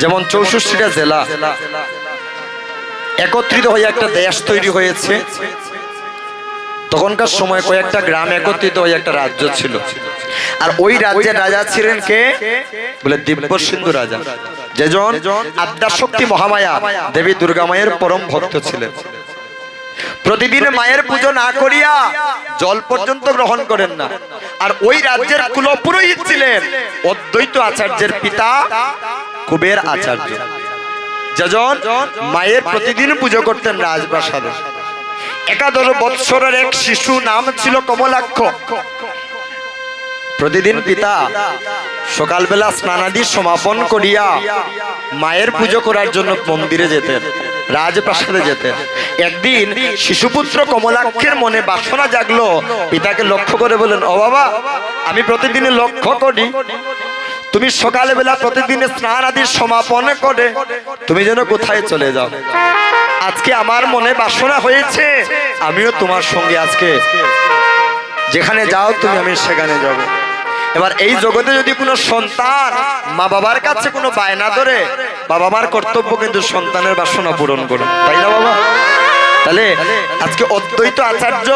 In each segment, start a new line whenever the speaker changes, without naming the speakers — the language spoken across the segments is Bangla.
যেমন চৌষট্টিটা জেলা একত্রিত হয়ে একটা দেশ তৈরি হয়েছে। তখনকার সময় কয়েকটা গ্রাম একত্রিত হয়ে একটা রাজ্য ছিল। আর ওই রাজ্যের রাজা ছিলেন কে? বলে দিব্য সিন্ধু রাজা। যেজন আদ্যাশক্তি মহামায়া দেবী দুর্গা মায়ের পরম ভক্ত ছিলেন। প্রতিদিন মায়ের পুজো না করিয়া জল পর্যন্ত গ্রহণ করেন না। আর ওই রাজ্যের কুলপুরোহিত ছিলেন অদ্বৈত আচার্যের পিতা কুবের আচার্য। যেজন মায়ের প্রতিদিন পুজো করতেন রাজপ্রাসাদে। একাদশ বৎসরের এক শিশু নাম ছিল কমলাক্ষ। প্রতিদিন পিতা সকালবেলা স্নানাদি সমাপন করিয়া মায়ের পুজো করার জন্য মন্দিরে যেতেন, রাজপ্রাসাদে যেতেন। একদিন শিশুপুত্র কমলাক্ষের মনে বাসনা জাগলো, পিতাকে লক্ষ্য করে বলেন ও বাবা, আমি প্রতিদিন লক্ষ্য করি তুমি সকালবেলা প্রতিদিন স্নান আদি সমাপন করে তুমি যেন কোথায় চলে যাও। আজকে আমার মনে বাসনা হয়েছে, আমিও তোমার সঙ্গে আজকে। যেখানে যাও তুমি, আমি সেখানে যাব। এবার এই জগতে যদি কোনো সন্তান মা বাবার কাছে কোনো বায়না ধরে বাবা মার কর্তব্য কিন্তু সন্তানের বাসনা পূরণ করুন। তাই না, বাবা? তাহলে আজকে অদ্বৈত আচার্য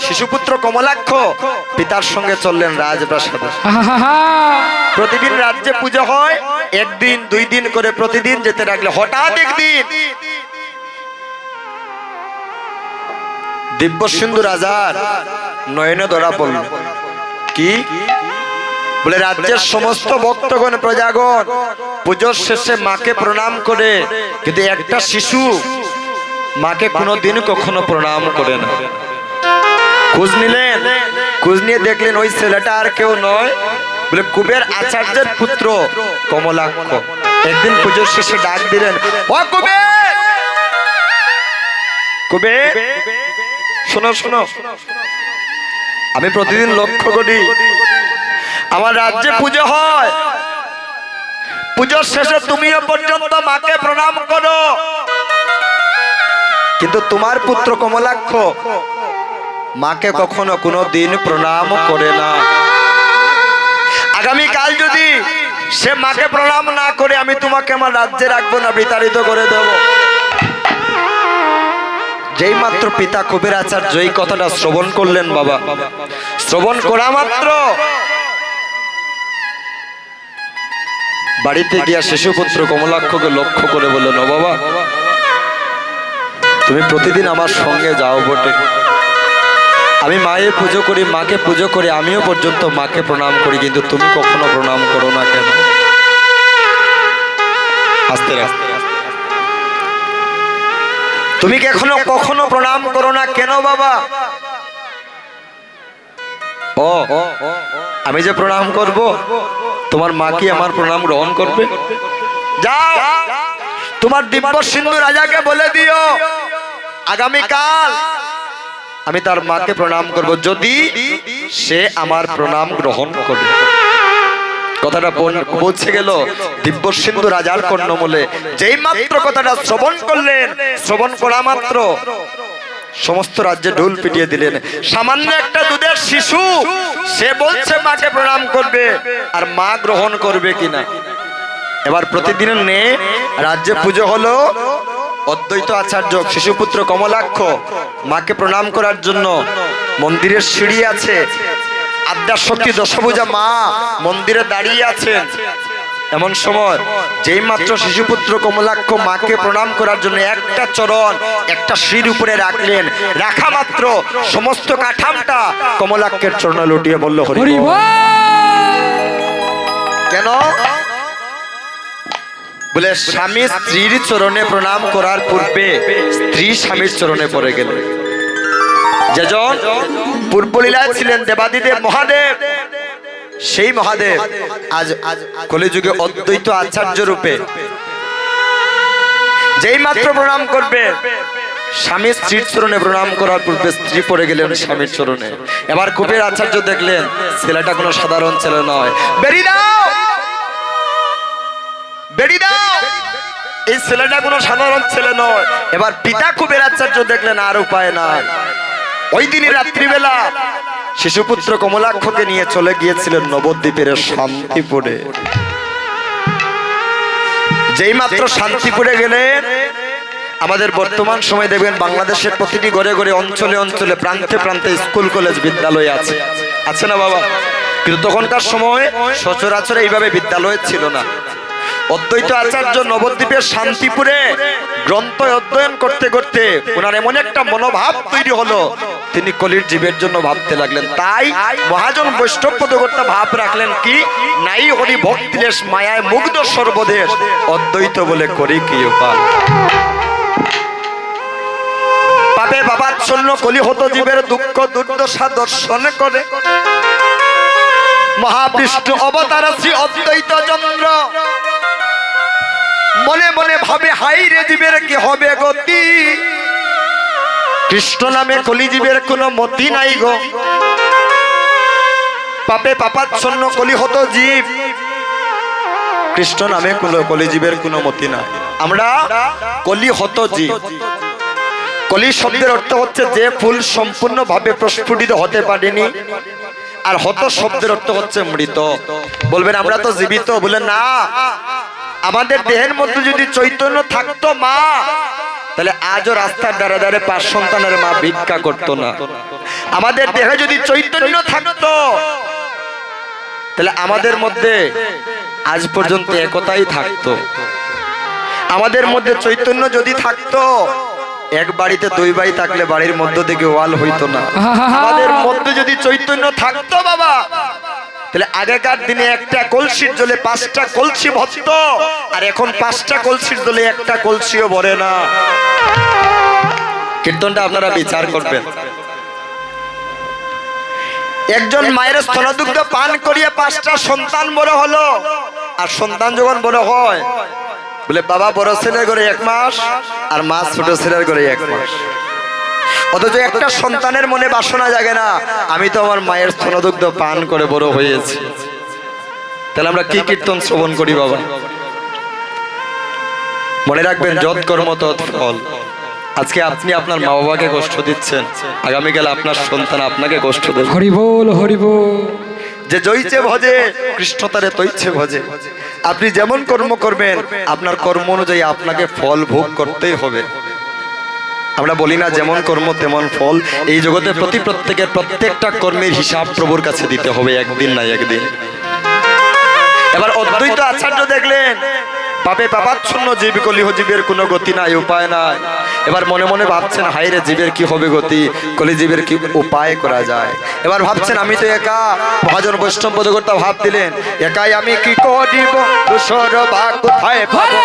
শিশুপুত্র কমলাক্ষ পিতার সঙ্গে চললেন রাজপ্রাসাদে। প্রতিদিন রাজ্যে পুজো হয় একদিন দুই দিন করে প্রতিদিন যেতে লাগলে হঠাৎ একদিন দিব্য সিন্ধু রাজার নয়নে ধরা পড়ল কি? বলে রাজ্যের সমস্ত ভক্তগণ প্রজাগণ পুজোর শেষে মাকে প্রণাম করে কিন্তু একটা শিশু মাকে কোনোদিন কখনো প্রণাম করে না খোঁজ নিলেন, খোঁজ নিয়ে দেখলেন ওই ছেলেটা আর কেউ নয়। বলে, কুবের আচার্যের পুত্র কমলাক্ষ। একদিন পুজোর শেষে ডাক দিলেন, ও কুবের কুবের শোনো শোনো। আমি প্রতিদিন লক্ষ্য করি, আমার রাজ্যে পুজো হয়। পুজোর শেষে তুমিও পর্যন্ত মাকে প্রণাম করো। কিন্তু তোমার পুত্র কমলাক্ষ মাকে কখনো কোনো দিন প্রণাম করে না। আগামী কাল যদি সে মাকে প্রণাম না করে, আমি তোমাকে আমার রাজ্যে রাখব না, বিতাড়িত করে দেব। যেই মাত্র পিতা কবির আচার্য এই কথাটা শ্রবণ করলেন বাবা। শ্রবণ করা মাত্র। বাড়িতে গিয়া শিশুপুত্র কমলাক্ষকে লক্ষ্য করে বললেন, ও বাবা তুমি প্রতিদিন আমার সঙ্গে যাও বটে। আমি মায়ের পুজো করি, মাকে পুজো করি, আমিও পর্যন্ত মাকে প্রণাম করি, কিন্তু তুমি কখনো প্রণাম করো না কেন? আস্তে আস্তে তুমি কি এখনও কখনো প্রণাম করো না কেন বাবা? ও আমি যে প্রণাম করব, তোমার মা কি আমার প্রণাম গ্রহণ করবে? যাও। তোমার দিব্য সিন্ধু রাজাকে বলে দিও। আগামীকাল আমি তার মাকে প্রণাম করব যদি সে আমার প্রণাম গ্রহণ করবে। কথাটা পৌঁছে গেল? দিব্য সিন্ধু রাজার কর্ণমূলে। যেই মাত্র কথাটা শ্রবণ করলেন, শ্রবণ করা মাত্র সমস্ত রাজ্যে ঢোল পিটিয়ে দিলেন। সামান্য একটা দুধের শিশু, সে বলছে, মাকে প্রণাম করবে আর মা গ্রহণ করবে কিনা? এবার প্রতিদিনের নে, রাজ্যে পুজো হলো অদ্বৈত আচার্য শিশুপুত্র কমলাক্ষ মাকে প্রণাম করার জন্য মন্দিরের সিঁড়ি আছে। আদ্যার শক্তি দশভুজা মা মন্দিরে দাঁড়িয়ে আছেন। এমন সময় যেই মাত্র শিশুপুত্র কমলাক্ষ মাকে প্রণাম করার জন্য একটা চরণ একটা শির উপরে রাখলেন রাখা মাত্র সমস্ত কাঠামটা কমলাক্ষের চরণে লুটিয়ে বলল হরি। কেন? বলে, স্বামী স্ত্রীর চরণে প্রণাম করার পূর্বে স্ত্রী স্বামীর চরণে পড়ে গেল। যেজন পূর্বলীলায় ছিলেন দেবাদিদেব মহাদেব, সেই মহাদেব আজ কলিযুগে অদ্বৈত আচার্য রূপে যেই মাত্র প্রণাম করবে, স্বামী স্ত্রীর চরণে প্রণাম করার পূর্বে স্ত্রী পড়ে গেলেন স্বামীর চরণে। এবার কুবের আচার্য দেখলেন, ছেলেটা কোনো সাধারণ ছেলে নয়। বেরিয়ে দাও! বেরিয়ে দাও। এই ছেলেটা কোনো সাধারণ ছেলে নয়। এবার পিতা কুবের আচার্য দেখলেন আর উপায় নাই। ওই দিনই রাত্রিবেলা শিশুপুত্র কমলাক্ষকে নিয়ে চলে গিয়েছিলেন নবদ্বীপের শান্তিপুরে। যেই মাত্র শান্তিপুরে গেলেন আমাদের বর্তমান সময় দেখবেন বাংলাদেশের প্রতিটি ঘরে ঘরে অঞ্চলে অঞ্চলে প্রান্তে প্রান্তে স্কুল কলেজ বিদ্যালয় আছে। আছে না বাবা? কিন্তু তখনকার সময় সচরাচর এইভাবে বিদ্যালয় ছিল না। অদ্বৈত আচার্য নবদ্বীপের শান্তিপুরে গ্রন্থ অধ্যয়ন করতে করতে ওনার এমন একটা মনোভাব তৈরি হলো। তিনি কলির জীবের জন্য ভাবতে লাগলেন, তাই মহাজন বৈষ্ণব পদকর্তা ভাব রাখলেন কি? নাই হরি ভক্তিলেশ মায়ায় মুগ্ধ সর্বদেশ। অদ্বৈত বলে করি কি উপায়? পাবে বাবার শূন্য কলি হতো জীবের দুঃখ দুর্দশা দর্শন করে। মহাবিষ্ণু অবতার শ্রী অদ্বৈত চন্দ্র। মনে মনে ভাবে হাই জীবের কি হবে গতি কৃষ্ণ নামে কলিজীবের কোনো মতি নাই গো। পাপে পাপাচ্ছন্ন কলি হতো জীব। কৃষ্ণ নামে কোনো কলিজীবের কোনো মতি নাই। আমরা কলি হত জীব। কলি শব্দের অর্থ হচ্ছে যে ফুল সম্পূর্ণভাবে প্রস্ফুটিত হতে পারেনি, আর হত শব্দের অর্থ হচ্ছে মৃত। বলবেন, আমরা তো জীবিত। বলে না আমাদের দেহের মধ্যে যদি চৈতন্য থাকতো মা তাহলে আজও রাস্তার দ্বারা দ্বারে পাঁচ সন্তানের মা ভিক্ষা করতো না। আমাদের দেহে যদি চৈতন্য থাকতো তাহলে আমাদের মধ্যে আজ পর্যন্ত একতাই থাকতো। আমাদের মধ্যে চৈতন্য যদি থাকতো এক বাড়িতে দুই ভাই থাকলে বাড়ির মধ্য থেকে ওয়াল হইতো না। আমাদের মধ্যে যদি চৈতন্য থাকতো বাবা তাহলে আগেকার দিনে একটা কলসির জলে পাঁচটা কলসি ভরত, আর এখন পাঁচটা কলসির জলে একটা কলসিও ভরে না। কীর্তনটা আপনারা বিচার করবেন। একজন মায়ের স্তনদুগ্ধ পান করিয়ে পাঁচটা সন্তান বড় হলো, আর সন্তান যখন বড় হয়, বলে বাবা বড় ছেলের ঘরে এক মাস, আর মা ছোট ছেলের ঘরে এক মাস। অথচ একটা সন্তানের মনে বাসনা জাগে না। আমি তো আমার মায়ের স্তনদুগ্ধ পান করে বড় হয়েছি। তাহলে আমরা কি কীর্তন শ্রবণ করি বাবা? মনে রাখবেন যত কর্ম তৎ ফল। আজকে আপনি আপনার মা বাবাকে কষ্ট দিচ্ছেন। আগামীকাল আপনার সন্তান আপনাকে কষ্ট দেবে।
হরি বল হরি বল।
যে জয়ছে ভজে কৃষ্ণ তারে তৈছে ভজে। আপনি যেমন কর্ম করবেন আপনার কর্ম অনুযায়ী আপনাকে ফল ভোগ করতেই হবে। আমরা বলি না, যেমন কর্ম, তেমন ফল। এই জগতে প্রতি প্রত্যেকের প্রত্যেকটা কর্মের হিসাব প্রভুর কাছে দিতে হবে, একদিন না একদিন। এবার অদ্বৈত আচার্য দেখলেন পাপে পাপাচ্ছন্ন জীব কলিহ জীবের কোনো গতি নাই উপায় নাই। এবার মনে মনে ভাবছেন হাইরে জীবের কি হবে গতি? কলি জীবের কি উপায় করা যায়? এবার ভাবছেন আমি তো একা। মহাজন বৈষ্ণব পদকর্তা ভাব দিলেন একাই আমি কি করিব? দুসর বা কোথায় পাবো?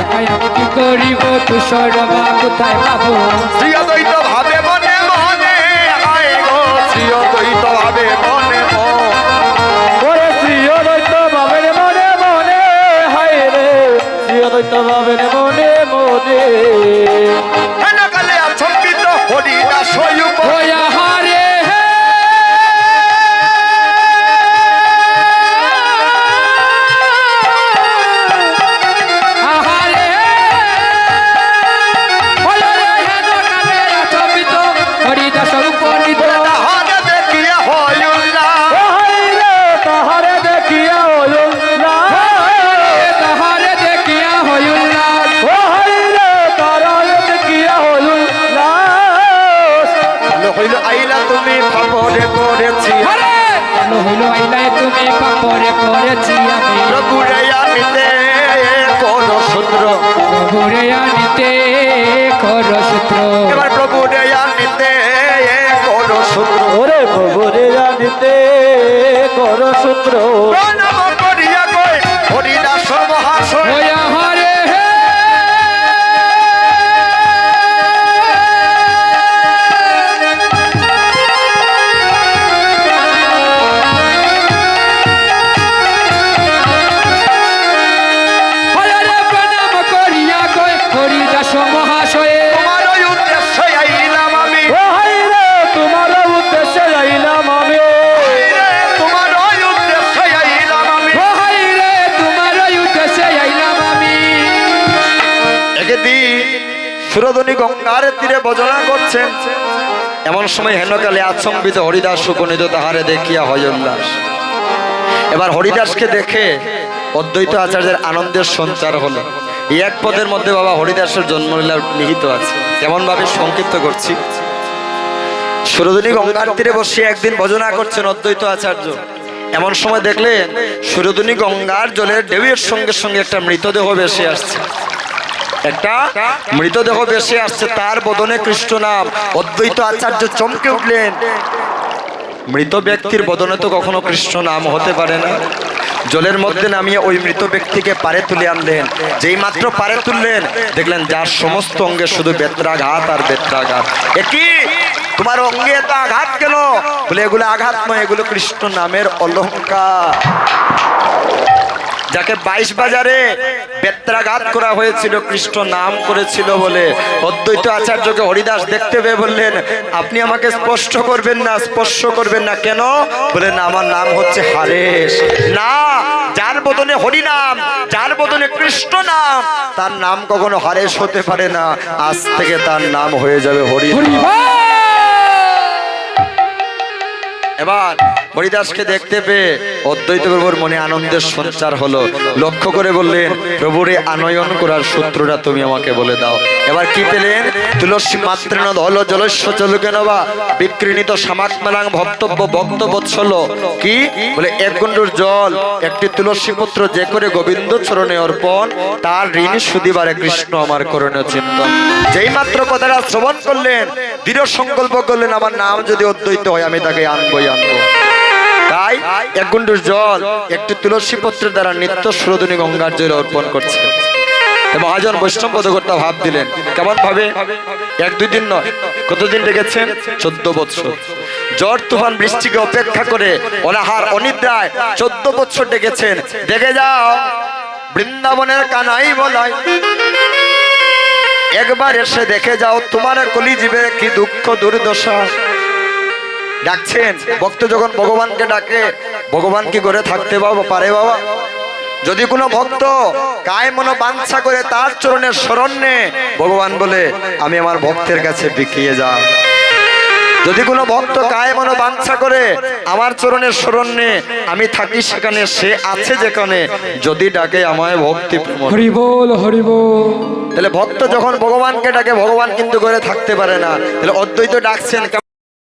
একাই আমি কি করিব? তুষর বা কোথায় পাবো?
শ্রী অদ্বৈত ভাবে শ্রী অদ্বৈত
ভাবের
কর সূত্র
এবার প্রভুরে আনিতে কোন সূত্র
ওরে প্রভুরে জানিতে কর সূত্র
প্রণাম করিয়া কই হরিদাস মহাশয়। বজনা করছেন। এমন সময় হেনকালে আচম্বিত হরিদাস উপনীত তাহারে দেখিয়া হয় উল্লাস। এবার হরিদাসকে দেখে অদ্বৈত আচার্যের আনন্দের সঞ্চার হলো। এই এক পদের মধ্যে বাবা হরিদাসের জন্মলীলা নিহিত আছে। কেমন ভাবে সংক্ষিপ্ত করছি। সুরধনী গঙ্গার তীরে বসে একদিন ভজনা করছেন অদ্বৈত আচার্য। এমন সময় দেখলেন সুরধনী গঙ্গার জলের ঢেউয়ের সঙ্গে সঙ্গে একটা মৃতদেহ ভেসে আসছে। একটা মৃতদেহ ভেসে আসছে, তার বদনে কৃষ্ণ নাম। অদ্বৈত আচার্য চমকে উঠলেন। মৃত ব্যক্তির বদনে তো কখনো কৃষ্ণ নাম হতে পারে না। জলের মধ্যে নামিয়ে ওই মৃত ব্যক্তিকে পারে তুলে আনলেন। যেই মাত্র পারে তুললেন, দেখলেন যার সমস্ত অঙ্গে শুধু বেত্রাঘাত আর বেত্রাঘাত। একই তোমার অঙ্গে এত আঘাত কেন? বলে এগুলো আঘাত নয়, এগুলো কৃষ্ণ নামের অলঙ্কার। যাকে বাইশ বাজারে বেত্রাঘাত করা হয়েছিল কৃষ্ণ নাম করেছিল বলে অদ্বৈত আচার্যকে হরিদাস দেখতে পেয়ে বললেন আপনি আমাকে স্পষ্ট করবেন না স্পর্শ করবেন না কেন? বলেন আমার নাম হচ্ছে হারেশ। না যার বদনে হরি নাম যার বদনে কৃষ্ণ নাম তার নাম কখনো হারেশ হতে পারে না। আজ থেকে তার নাম হয়ে যাবে হরি
হরি
এবার হরিদাসকে দেখতে পেয়ে অদ্বৈত প্রভুর মনে আনন্দের সঞ্চার হলো। লক্ষ্য করে বললেন, প্রভুরে, আনয়ন করার সূত্রটা তুমি আমাকে বলে দাও। এবার কি পেলেন? তুলসী মাতৃণ ধল জলস্য চলুকে নবা। বিকৃণিত সামাত্মানাং ভক্তব্য ভক্ত বৎসল কি? বলে, এক জল, একটি তুলসী পুত্র যে করে গোবিন্দ চরণে অর্পণ, তার ঋণ সুদিবারে কৃষ্ণ আমার করণীয় চিন্তন। যেই মাত্র কথাটা শ্রবণ করলেন, দৃঢ় সংকল্প করলেন, আমার নাম যদি অদ্বৈত হয়, আমি তাকে আনবই, আনব। তাই এক গুন্ডুর জল, একটি তুলসী পত্রের দ্বারা নিত্য সুরধনী গঙ্গার জল অর্পণ করছে। এবং মহাজন বৈষ্ণব পদকর্তা ভাব দিলেন, কেমন ভাবে? এক দুই দিন নয়, কতদিন ডেকেছেন চোদ্দ বছর জ্বর তুফান, বৃষ্টিকে অপেক্ষা করে অনাহার, অনিদ্রায় চোদ্দ বছর ডেকেছেন। দেখে যাও, বৃন্দাবনের কানাই বলায় একবার এসে দেখে যাও, তোমার কলিজীবে কি দুঃখ দুর্দশা। ডাকছেন। ভক্ত যখন ভগবানকে ডাকে ভগবান কি করে থাকতে বাবা পারে বাবা। যদি কোনো ভক্ত কায় মনো বাঞ্ছা করে তার চরণের শরণ নে ভগবান বলে আমি আমার ভক্তের কাছে বিকিয়ে যা যদি কোনো ভক্ত কায় মনো বাঞ্ছা করে আমার চরণের শরণ নে আমি থাকি সেখানে সে আছে যেখানে। যদি ডাকে আমায় ভক্তি প্রেম
হরি বল হরি বল।
তাহলে ভক্ত যখন ভগবানকে ডাকে ভগবান কিন্তু করে থাকতে পারে না। তাহলে অদ্বৈত ডাকছেন